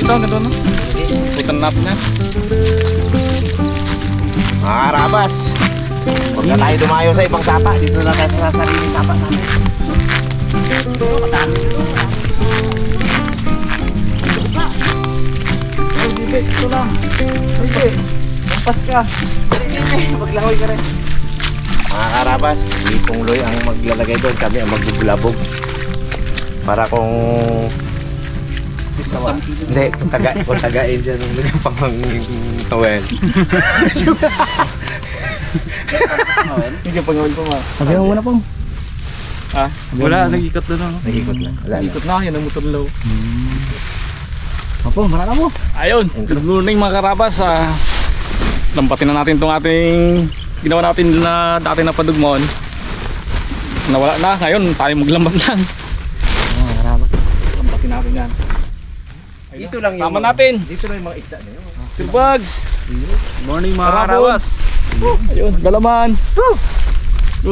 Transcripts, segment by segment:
Dito, ganun no? Ikutan natin yan. Mga karabas. Huwag na tayo dumayo sa ibang sapa. Dito na tayo sa sarili sapa namin. Ito lang. Sige. Lampas ka. Maglangoy ka rin. Mga karabas, si Pungloy ang maglalagay doon. Kami ang magbubulabog. Para kung... Hindi, kung, taga, kung tagain dyan ng pang tawel. Hindi pag gawin ko ma. Sabi mo muna pong. Ah, wala, nag-ikot doon ano. Nag-ikot na. Wala na. Ikot na, yun ang motor low. Opo, maraka mo. Ayun, good morning mga karabas. Ah, lampatin na natin itong ating ginawa natin na dati na padugmon. Nawala na, ngayon tayo maglambat lang. Mga karabas. Lampatin natin yan. Dito lang yung... Tama natin. Dito lang yung mga isda na yun. Two bags. Morning mga karabas. Ayun, dalaman.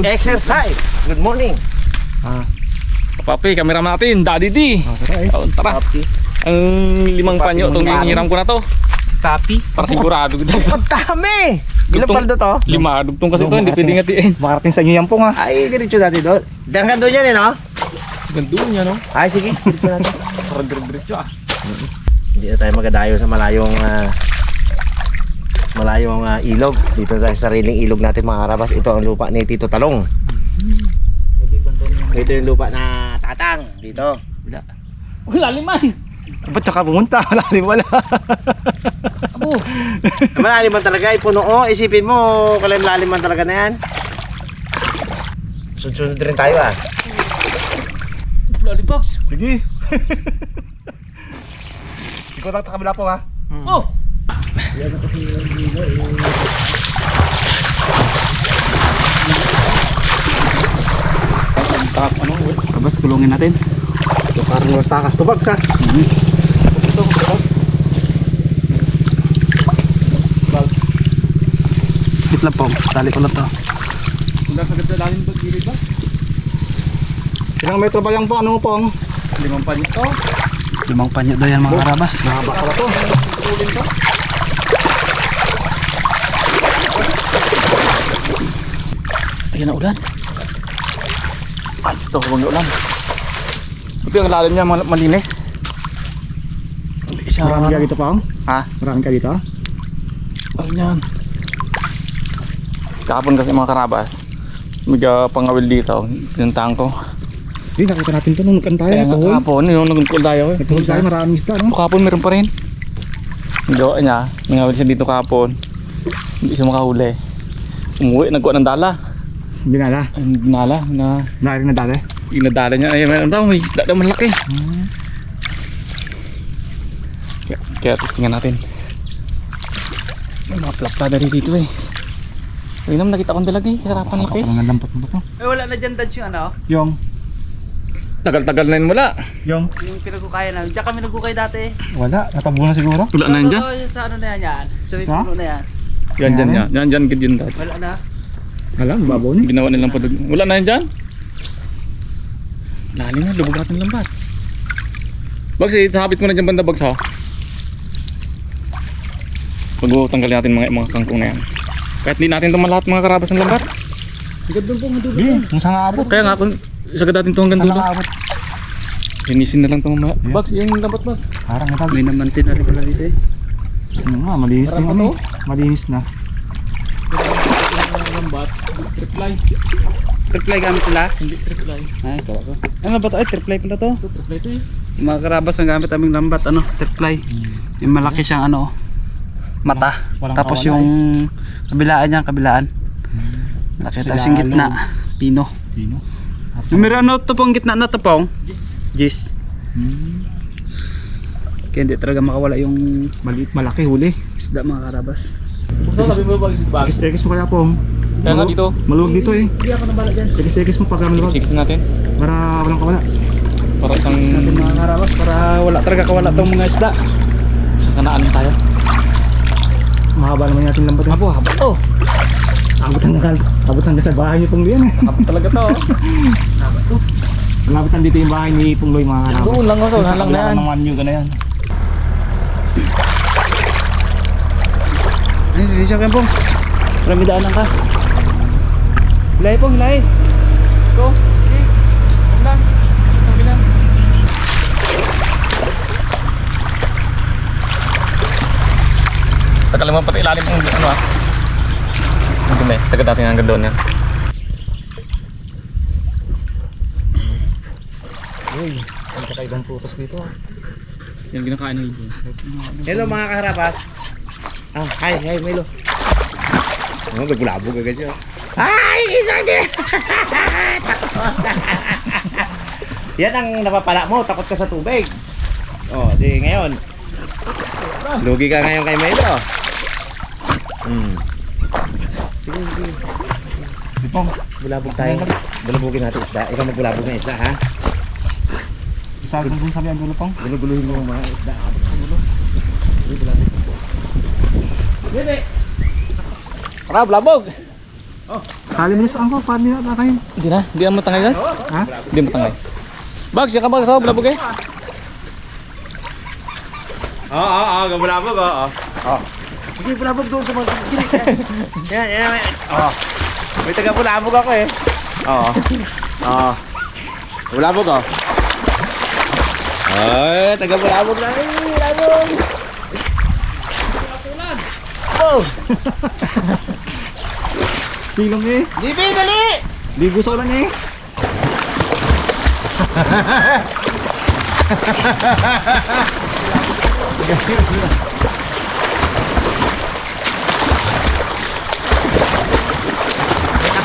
Exercise! Good morning! Papi, kamera natin, Daddy D. Okay. Oh, tara. Ang limang Papi, panyo, itong hiniram ko na to. Si Papi. Para sigurado. Ang dami! Ilang Dugtong- paldo to? Lima, dugtong kasi ito, hindi pwedeng hatiin. Makarating sa inyo yan pong ha. Ay, diretso natin doon. Hanggang doon yan eh, no? Ganda niya, no? Ay, sige. Diretso natin. Para diretso ah. Hindi na tayo magadayo sa malayong ah, malayong ah, ilog. Dito tayo sa sariling ilog natin mga karabas. Ito ang lupa ni Tito Talong. Ito yung lupa na tatang. Dito. Wala liman. Ba't ka pumunta? Wala rin wala. Abo. Malalim man talaga. Ipuno. Oh, isipin mo, kalim-lalim man talaga na yan. Sunod-sunod rin tayo ah. Lollipops. Sige. Ikaw lang sa kabila po ha. Oh. Tak, ano, wait. Kabas, kulungin natin. Ito parang magtakas to bags ha. Ito, ito. Sit lang po. Tali ko lang to. Wala sa ganda lalim ba, gilid ba? Ilang metro ba yung po? Ano pong? Limang panyo to. Limang panyo daw yan mga karabas. Mahaba pala to. Ayan na ulan. Alis to, huwag na ulan. Ito yung lalim niya, mal- malinis. Siya, Marami ka dito pong? Ha? Marami ka dito? Ano yan? Kahapon kasi mga karabas. Uh, pangawil dito. Pinuntahan ko. Hindi, nakita natin to nung nagkan tayo. Kaya nga kahapon, yung nagkul tayo. eh. Nagkuhol tayo, maraming isda no? Kahapon meron pa rin. Yung gawa niya, nangawil siya dito kahapon. Hindi siya makahuli. Umuwi, nagkuha ng dala. Hindi na na. Ang dinala na na dati. inadala niya. Ay, meron daw, may isda daw malaki. Kaya, kaya testingan natin. May mga plaktada rin dito eh. Uy, nam, nakita kong dalag eh. Harapan laki. Parang nalampot mo ba to? Eh wala na dyan dads yung ano, Yung. Tagal-tagal na yun wala. Yung. yung pinagkukaya namin. Diyan kami nagkukay dati. Wala. Natabunan siguro. Wala na yan dyan. Oo, yung sa ano na yan yan. Sa may puno na yan. Yan dyan yan. Yan dyan gid yun. Wala na. Alam, babaw ni. Ginawa nilang padag. Wala na yan dyan. Lalim na, lubog natin lambat. Bags, eh, habit mo na dyan banda bags ha. Pag tanggalin natin mga mga kangkong na yan. Kahit di natin ito lahat mga karabas ng lambat. Hindi. Kung saan nga abot. Kaya nga kung isagad natin ito hanggang dulo. Linisin na lang ito mga bags. Yung lambat ba? Parang natags. May namantin na rin pala dito eh. Ano nga, malinis na kami. ano? Malinis na. Lambat. Triply. Triply gamit nila? Hindi triply. Ay, kawa ko. Ano ba to? Ay, triply pala to. Ito triply ito eh. Yung mga karabas ang gamit aming lambat, ano, triply. Yung malaki siyang ano, mata. Walang Tapos yung kabilaan niya, kabilaan. Laki tapos yung gitna, pino. Sino? Yung meron ano to pong gitna na to pong? Gis. Hmm. Kaya hindi talaga makawala yung Maliit, malaki, huli. isda mga karabas. Basta sabi mo bags bags. Ekis-ekis mo kaya pong. Kaya nga dito. Maluwag dito eh. Hindi ako nabala dyan. Ekis-ekis mo pagka maluwag. Six natin. Para walang kawala. Para isang Natin mga karabas para wala talaga kawala tong mga isda. sa kanaan tayo. Mahaba naman natin lambat. eh. Abo, haba to. Abot hanggang, abot hanggang sa bahay niyo pong liyan eh. Haba talaga to. Malapit nandito yung bahay ni Pungloy mga karabas. Doon lang ako, lang na yan. ng manyo ka na yan. Ano, hindi siya kaya pong. Marami daanan ka. Hilay pong, hilay. Go. Tagal mo pati ilalim ng ano ah. Ang dumi. Sagad natin hanggang doon yan. Uy, ang kakaibang putos dito. ah. Yung ginakain ng ibon. Hello mga kaharabas. Ah, hi, hi Milo. Oh, nagbulabog agad siya. Ay, isa din! Yan ang napapala mo, takot ka sa tubig. Oh, di ngayon. Lugi ka ngayon kay Milo. Hmm. Ipong, Bulabog tayo. Bulabugin natin isda. Ikaw magbulabog ng isda, ha? isagin din sabi ang gulo pong. Mo mga isda. Gulo. Bulabog. Bebe! Tara, blabog! Kali mo sa angko, paano nila nakain? Hindi na. Hindi na matangay guys. Ha? Hindi matangay. Bags, yan ka ba sa blabog eh? Oo, oo, oo. Gabulabog, oo. Oo. Sige, bulabog doon sa mga... Yan, yan, yan. Oo. May taga bulabog ako eh. Oo. Oo. Bulabog, oh. Ay, taga bulabog na. Ay, bulabog. Silong eh. Libi, dali! Ligo sa ulan eh. May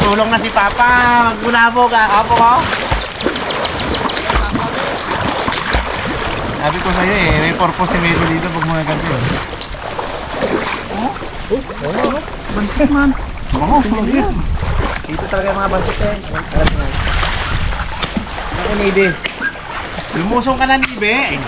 katulong na si Papa. Magbulabog, ah. Apo ko. Sabi ko sa'yo eh, may purpose si Melo dito pag mga ganito eh. Bansik man. Sulog yan. Dito talaga yung mga bansik eh. Alam mo Nibe. Lumusong ka na, Nibe. Ay,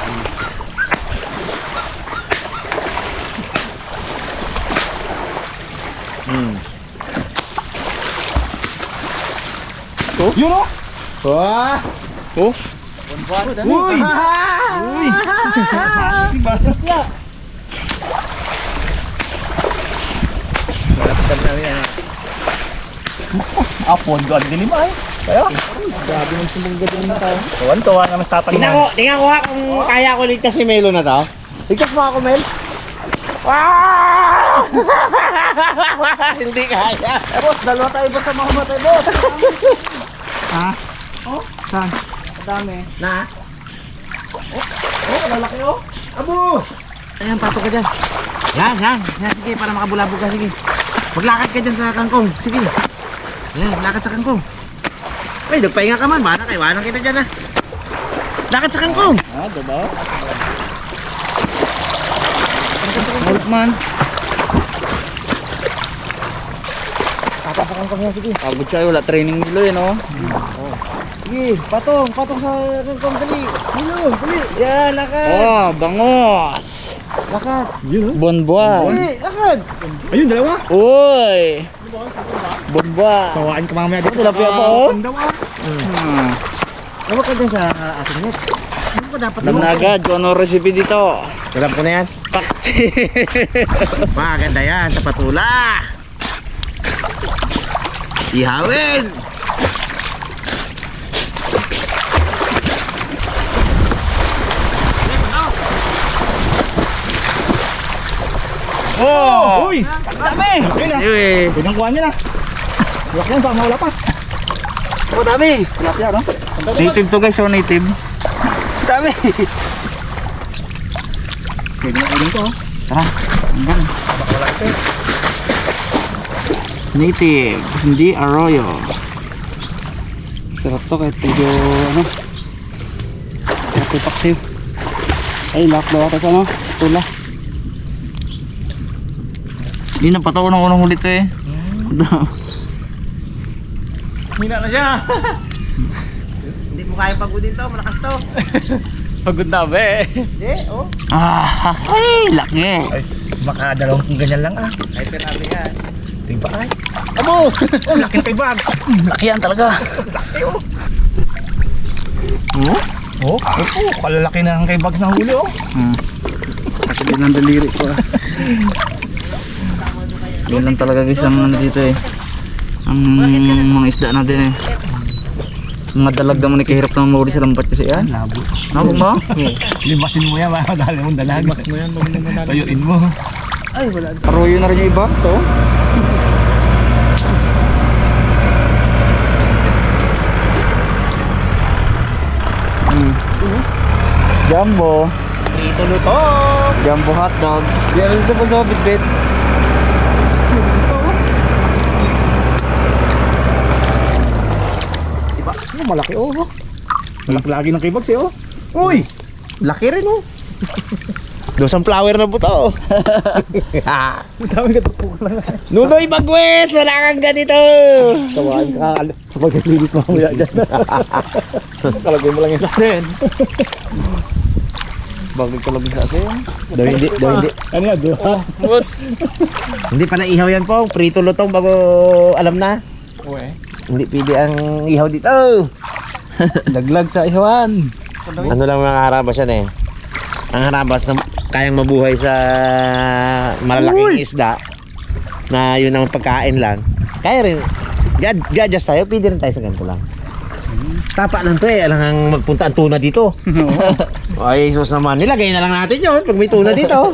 Yun o. Wah! Oh, Uy! Uy! Malapit kami namin yan. Apon, doon din lima eh. Kaya? Grabe ng sumugad yung tao. Tuwan-tuwa naman sa Tingnan ko, tingnan ko ha kung kaya ko ligtas si Melo na to. Ligtas mo ako, Mel. Wow! Hindi kaya. Boss, dalawa tayo boss sa mga matay boss. Ha? Oh? Saan? Dami. Na? Oh, lalaki oh. Abo! Ayan, pato ka dyan. Yan, yan. Yan, sige, para makabulabog ka, sige. Maglakad ka dyan sa kangkong. Sige. Yan, lakad sa kangkong. Ay, nagpahinga ka man. Mana kay, wanang kita dyan, ha. Lakad sa kangkong. Ah, diba? Mulot man. Sa kangkong yan, sige. Pagod siya, wala training nilo yun, oh. Sige, patong, patong sa kangkong, dali. Milo, dali. Yan, lakad. Oh, bangos. Lakad. Yun oh. Bonbon. Dali, lakad. Ayun, dalawa. Uy. Bonbon. Tawain ka mamaya dito. Tilapia pa, oh. Ang dawa. Hmm. Tawag ka dyan sa asin net. Ano ba dapat Alam na agad kung ano recipe dito. Alam ko na yan. Paksi. Maganda yan sa patula. Ihawin. oh. Uy! Dami! Laki na. Uy. Pinangkuhan niya na. Laki yan, baka mawala pa. Oh, dami. Tilapia, no? Native to guys, oh, native. Dami. Pwede na ulit to, oh. Tara. Hanggang. Native, hindi arroyo. Sarap to kahit medyo ano. Sarap yung paksiw. Ay, lakdo ata sa ano, tula. Hindi na pataw ng unang huli to eh. hina na siya. Hindi mo kaya pagudin to, malakas to. Pagod na be. Hindi, oh. ah, ay, laki. Ay, makadalawang kung ganyan lang ah. Ay, penalty yan. Tingba ay. Abo! Oh, laki ng bags. Laki yan talaga. Oh? Oh, oh, kalalaki na ang kay bags ng huli oh. Hmm. Kasi Yan ang daliri ko ah. Yun lang talaga guys ang ano dito eh. Ang mga isda natin eh. Mga dalag naman eh kahirap naman mahuli sa lambat kasi yan. Labo. Nabog mo? Limasin mo yan, makakadali mong dalag. Limas mo yan, Tayuin mo. Ay, wala. Arroyo na rin yung iba. Ito. Hmm. Jumbo. Prito luto. Jumbo hot dogs. Yan, ito pa sa bitbit. Diba? Ano, malaki oh. oh. Malaki lagi ng kibags eh oh. Uy! Laki rin oh. Doon sunflower na buto oh. Dami ka tapo lang. Nunoy Bagwes! Wala kang ganito! Sawain ka kapag naglinis mamaya dyan. Kalagay mo lang yung sa akin. Bagay ka lang sa akin. Daw hindi, daw hindi. Ano yan, duha? Hindi pa na ihaw yan po. Prito lutong bago alam na. Uwe. Hindi pwede ang ihaw dito. Laglag sa ihawan. Ano lang mga harabas yan eh. Ang harabas na kayang mabuhay sa malalaking isda na yun ang pagkain lang. Kaya rin. Gad, gadjust tayo. Pwede rin tayo sa ganito lang. Tapa lang to eh. Alang ang magpunta ang tuna dito. Ay, sus naman. Nilagay na lang natin yun pag may tuna dito.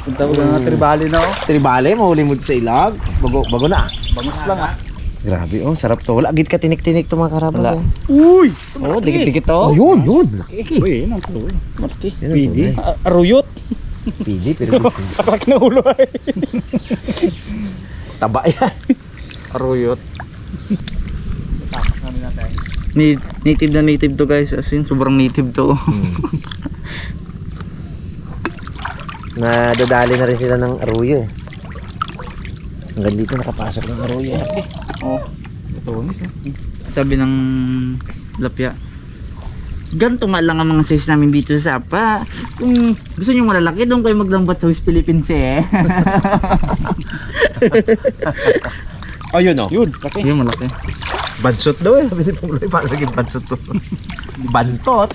Punta ko lang na tribali na oh. Tribale, mahuli mo sa ilag. Bago, bago na. Bangus lang ah. Grabe oh, sarap to. Wala gid ka tinik-tinik to mga karabas. Wala. eh. Uy! Oh, dikit-dikit Oh, to. yun, yun. Uy, yun ang tuloy. Marti. Yan ang tunay. Aruyot. Pili, pero Akalak na ulo ay. taba yan. Arroyot. Native na native to guys. As in, sobrang native to. Nadadali na rin sila ng aruyo. Hanggang dito nakapasok ng aruyo. oh. Tunis eh. Sabi ng lapya. Ganto nga lang ang mga size namin dito sa apa. Kung gusto nyo malalaki, doon kayo maglambat sa West Philippines eh. Oh, yun oh. Yun, laki. Yun, malaki. Bansot daw eh. Sabi ni Pungloy, paano naging bansot to? Bantot.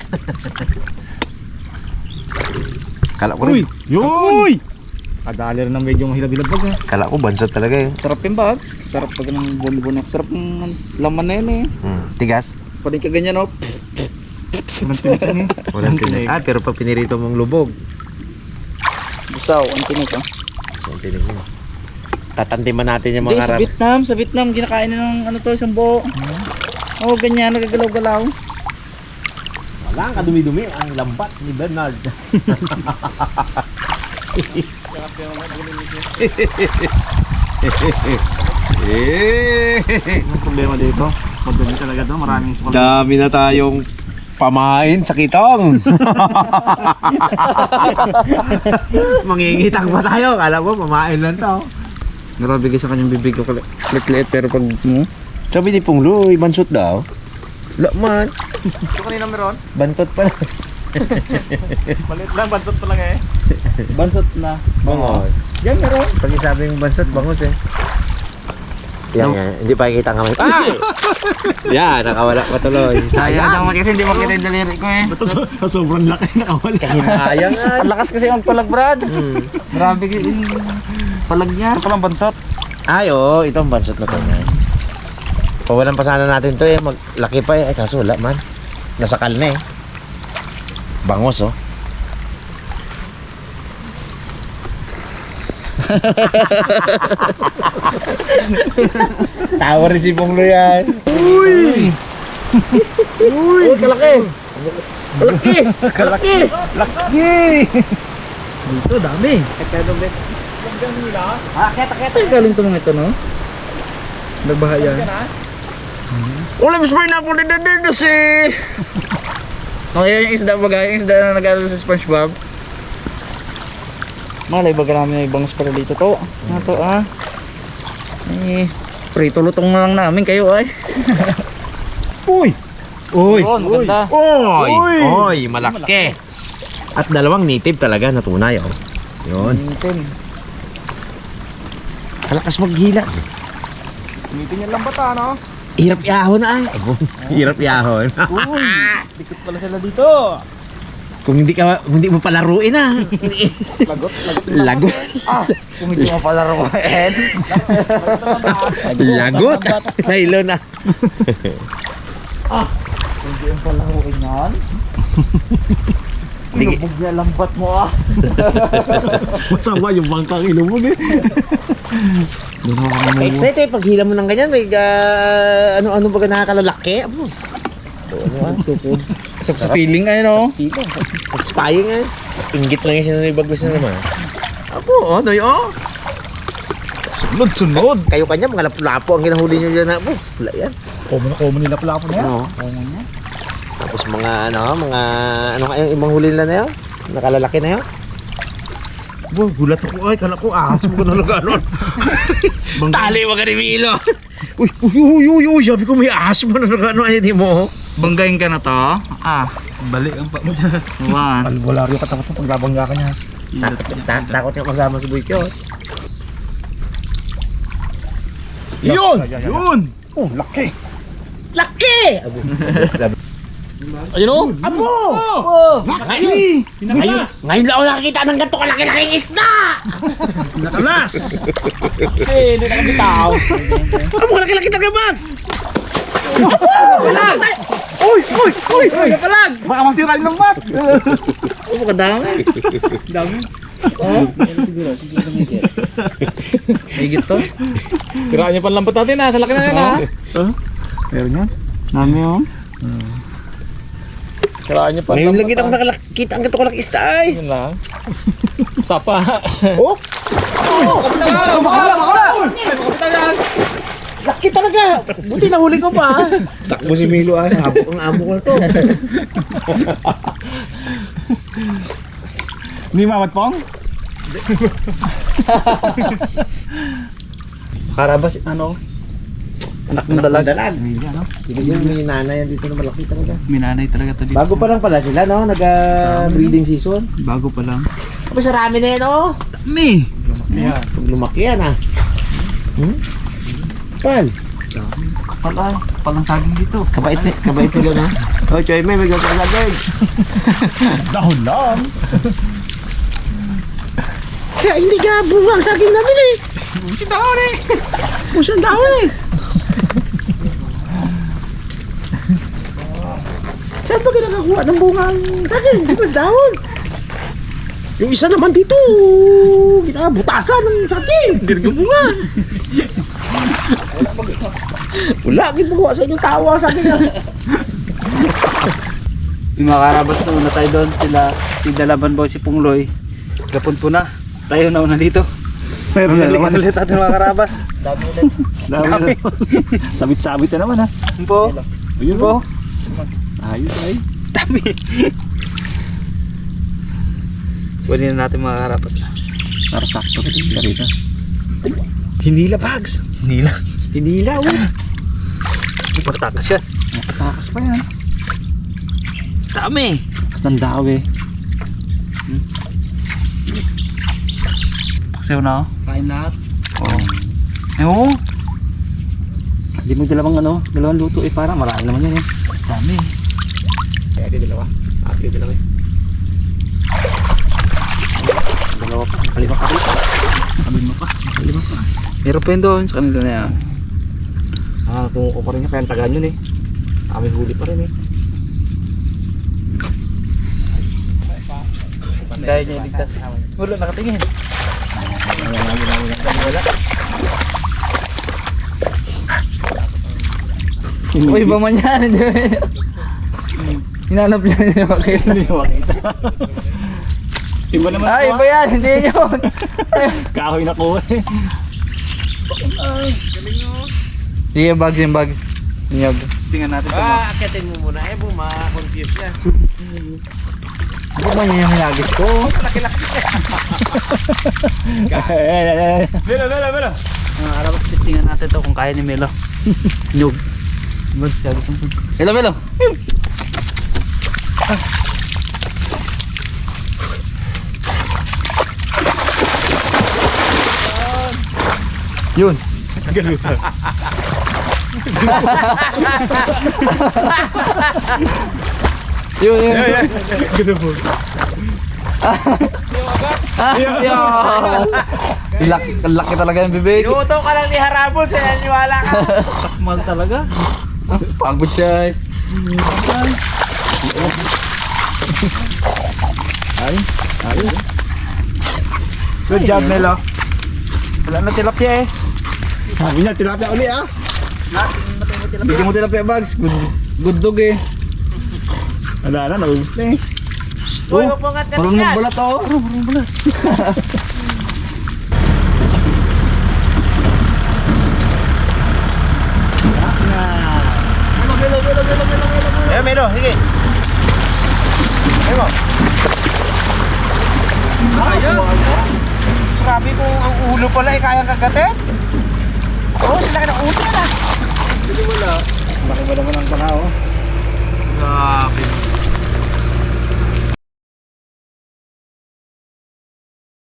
Kala ko rin. Yun! Kadali rin ng medyo mahilab-hilab pag eh. Kala ko bansot talaga eh. Sarap yung bags. Sarap pag ng bonbon. Sarap ng laman na yun eh. Hmm. Tigas. Pwede ka ganyan oh. Walang tinikan eh. Walang tinik. Ah, pero pag pinirito mong lubog. Busaw, ang tinik ah. Ang tinik mo. Tatantiman natin yung Hindi, mga sa harap. Vietnam. Sa Vietnam, kinakain na ng ano to, isang buo. Oo, oh, ganyan, nagagalaw-galaw. Wala ang kadumi-dumi ang lambat ni Bernard. Ang problema dito, madumi talaga to, maraming sukal. Dami na tayong pamain sa kitong. Mangingitang pa tayo. Kala mo, pamain lang to. Grabe ka sa kanyang bibig ko. Lit-lit, pero pag mo. Sabi ni Pungloy, bansot daw. Wala man. Ito kanina meron? Bantot pa lang. Malit lang, bantot pa lang eh. Bansot na. Bangos. Yan meron. Pag isabing bansot, bangos eh. Yan, yan. Hindi pa kikita ang kamay. Ay! yan, nakawala pa tuloy. Sayang naman kasi hindi makita yung daliri ko eh. Ito sa sobrang laki nakawala. Kahinayang nga. Ang lakas kasi ang palag, Brad. Hmm. Grabe kasi yung palag niya. Ito lang bansot. Ay, oo. Ito ang bansot na to. Yan. Pawalan pa sana natin to eh. Maglaki pa eh. Ay, kaso wala man. Nasakal na eh. Bangos oh. Tawa rin si Ponglo yan. Uy! Uy! kalaki! Kalaki! Kalaki! Laki! Dito, dami. Kaya bet. Ay, galing to mga ito, no? Nagbahayan. Wala, mas may napuli na din si... Okay, yung isda baga, yung isda na nag sa Spongebob. Malay baga namin may bangus para dito to. Ano to ah? Eh, prito lutong na lang namin kayo ay. Uy! Uy! Yun, maganda. Oy! Uy! Oy! Malaki! At dalawang native talaga na tunay oh. Yun. Tin. Kalakas maghila. Tumitin yung lambata, no? Hirap yahon ay. Hirap yahon. Uy! Dikit pala sila dito. Kung hindi ka kung hindi mo palaruin ah. lagot, lagot. Ah, kung hindi mo palaruin. Lagot. Nailo na. Hindi mo palaruin yan. Lubog na lambat mo ah. Masama yung bangkang ilubog eh. Excited pag hila mo ng ganyan, may ah, ano-ano ba ka nakakalalaki? Abo. Ano ah. Sa feeling ay no. Pila. Satisfying eh. Inggit lang yung sinunod bagwas na naman. Apo, oh, noy, oh. Sunod, sunod. Kayo kanya, mga lapu-lapo ang ginahuli nyo dyan. Apo, wala yan. Common na common nila pala po na yan. Ano? Tapos mga, ano, mga, ano kayang ibang huli nila na yun? Nakalalaki na yun? Bo, gulat ako. Ay, kala ko ahas mo ka nalaga nun. Tali mo ka ni Milo. uy, uy, uy, uy, uy, sabi ko may ahas mo nalaga nun. Ay, di mo. Banggain ka na to. Ah, Balik ang pa mo dyan. one. Albularyo ka tapos pagbabangga ka niya. Takot, ta- takot nga magsama sa buhay ko. Yun! Yun! Oh, laki! Laki! Ayun o. Abo! Laki! Ngayon, ngayon lang ako nakakita ng ganito kalaki-laking isda! Nakalas! Eh, hindi na kami tao. Abo, kalaki-laki talaga, Max! Baka masira yung lambat! Oh, kadami. Dami. Higit to. Tiraan niyo pa ang lambat natin ha. Sa laki na yan ha. Meron yan? Dami oh. Tiraan niyo pa Ngayon lang kita ako nakakita ang ganito kalaki isda ay! Yun lang. Sapa. Oh! Laki talaga! Buti nahuli ko pa! Takbo si Milo ay, habok ang amo ko to. Hindi mawat pong? Karabas, ano? Anak ng dalag. Dalag. Ibig sabihin may nanay yan dito na malaki talaga. Minanay talaga to dito. Bago pa lang pala sila, no? Nag-breeding season. Bago pa lang. Kapag sarami na yan, oh! Me! Pag lumaki yan, ah. Hmm? Pan? Kapal ah. Kapal ang saging dito. Kabait kabait ni Leon, ha? Oh, Choy, may may gagawin. Dahon lang! Kaya hindi ka bunga ang saging namin eh. Busi dahon eh. Busi ang dahon eh. Saan ba ka nakakuha ng bunga ang saging? Di ba sa dahon? Yung isa naman dito, ginabutasan ng saging. Hindi nagbunga. Wala, ginagawa sa inyong tawa sa akin. Yung mga karabas na una tayo doon. Sila, si Dalaban Boy, si Pungloy. Gapon po na. Tayo na una dito. Meron na naman ulit ating mga karabas. Dami ulit. Dami. Sabit-sabit na naman ha. Po. Yun po. Ayos ay. Dami. Pwede na natin mga karabas. Para sakto ka din. Larita. Hinila bags. Nila. Hinila, oh. Magtakas yan. Takas pa yan. Dami. Takas ng daw eh. Paksiw na ako. Kain lahat. Oo. Eh oo. Hindi mo dalawang ano, dalawang luto eh. Parang marami naman yan eh. Dami. Kaya di dalawa. Ate, dalawa. Dalawa pa. Kalima pa. Sabihin mo pa. Meron pa yun doon sa kanila na yan. Ah, kung ko pa rin niya, kaya tagaan yun eh. Kami huli pa rin eh. Kaya niya iligtas. Wala nakatingin. Uy, ba man yan? Hinanap niya hindi makita. Hindi mo makita. Iba naman Ay, ito iba yan. Hindi yun. Kahoy na ko eh. Sige, yung bags, yung bags. Inyog. Tingnan natin. Ah, akitin mo muna eh, buma, confused yan. Ano ba niya yung hinagis ko? Bela, bela, bela. Mga karabas, testingan natin ito kung kaya ni Melo. Nyug. Bags, kaya gusto mo. Hello, hello. Yun. Yun, yun. Ah, yun. Laki, laki talaga yung bibig. Inuto ka lang ni Harabol, sa naniwala ka. Mal talaga. Pagod siya. eh. Good job, Melo. Wala na tilapia eh. Sabi niya, tilapia uli ah. Bigyan mo tilapia bags. Good, good dog eh. Wala na, naubos na eh. Uy, huwag mo nga Marunong magbalat oh. Eh, Melo, sige. Melo. Grabe kung ang ulo pala eh, kayang kagatin. Oo, sila ka ng ulo na. Laki ba naman ang panao? Grabe.